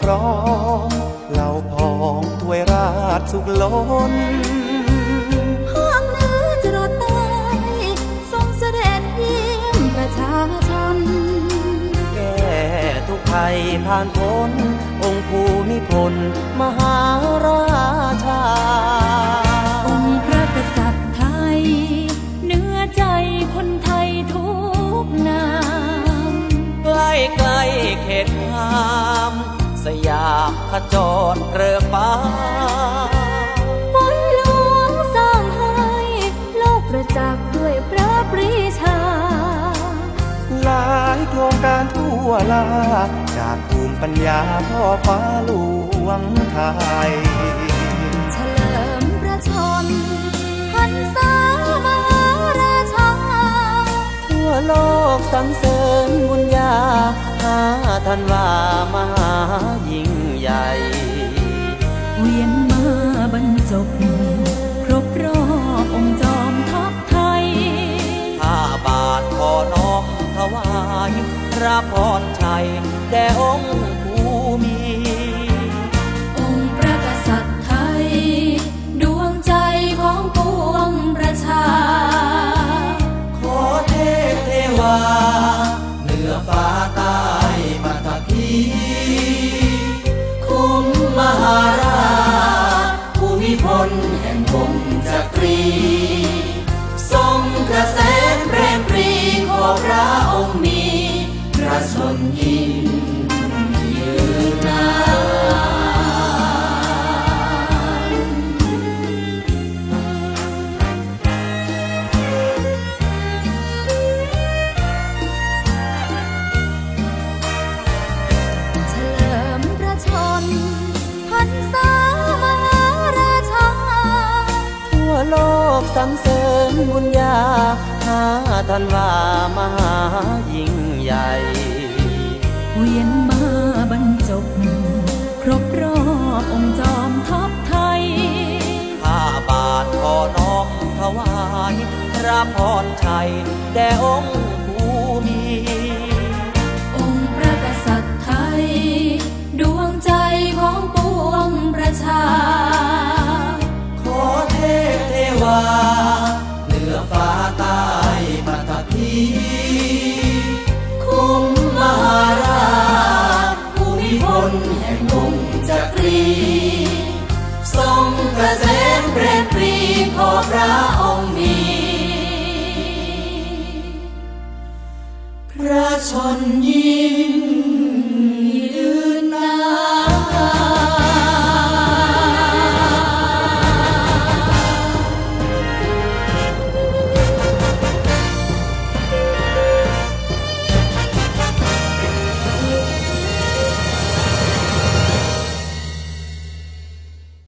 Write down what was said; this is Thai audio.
ครองเหล่าพองถวยราชสุขล้นห้องเนื้อจรดใต้ทรงเสด็จเยี่ยมประชาชน แก่ทุกภัยผ่านพ้น องค์ภูมิพล มหาราชา องค์พระกษัตริย์ไทย เนื้อใจคนไทยทุกนาม ใกล้ใกล้เขตงาม สยามขจรเรือฟ้าฝนหลวงสร้างให้โลกประจักษ์ด้วยพระปรีชา หลายโครงการทั่วลา จากภูมิปัญญาพ่อฟ้าหลวงไทย เฉลิมพระชนพรรษามหาราชา ทั่วโลกสรรเสริญบุญญาหาท่านว่า ระพรชัยแด่องค์ภูมิองค์พระกษัตริย์ไทย ดวงใจของปวงประชา ขอเทพเทวา เหนือฟ้าใต้ปัตตภีคุ้มมหาราชภูมิพลแห่งวงจักรี ทรงกระแส ชนยิ่งยืนนานเฉลิมพระชนพรรษามหาราชา ทั่วโลกสรรเสริญบุญญาหาท่านว่ามหายิ่งใหญ่ เวียนมาบรรจบ ครบรอบองค์จอมทัพไทย ข้าบาทขอน้อมถวายพระพรชัย แด่องค์ พระชนยิ่ง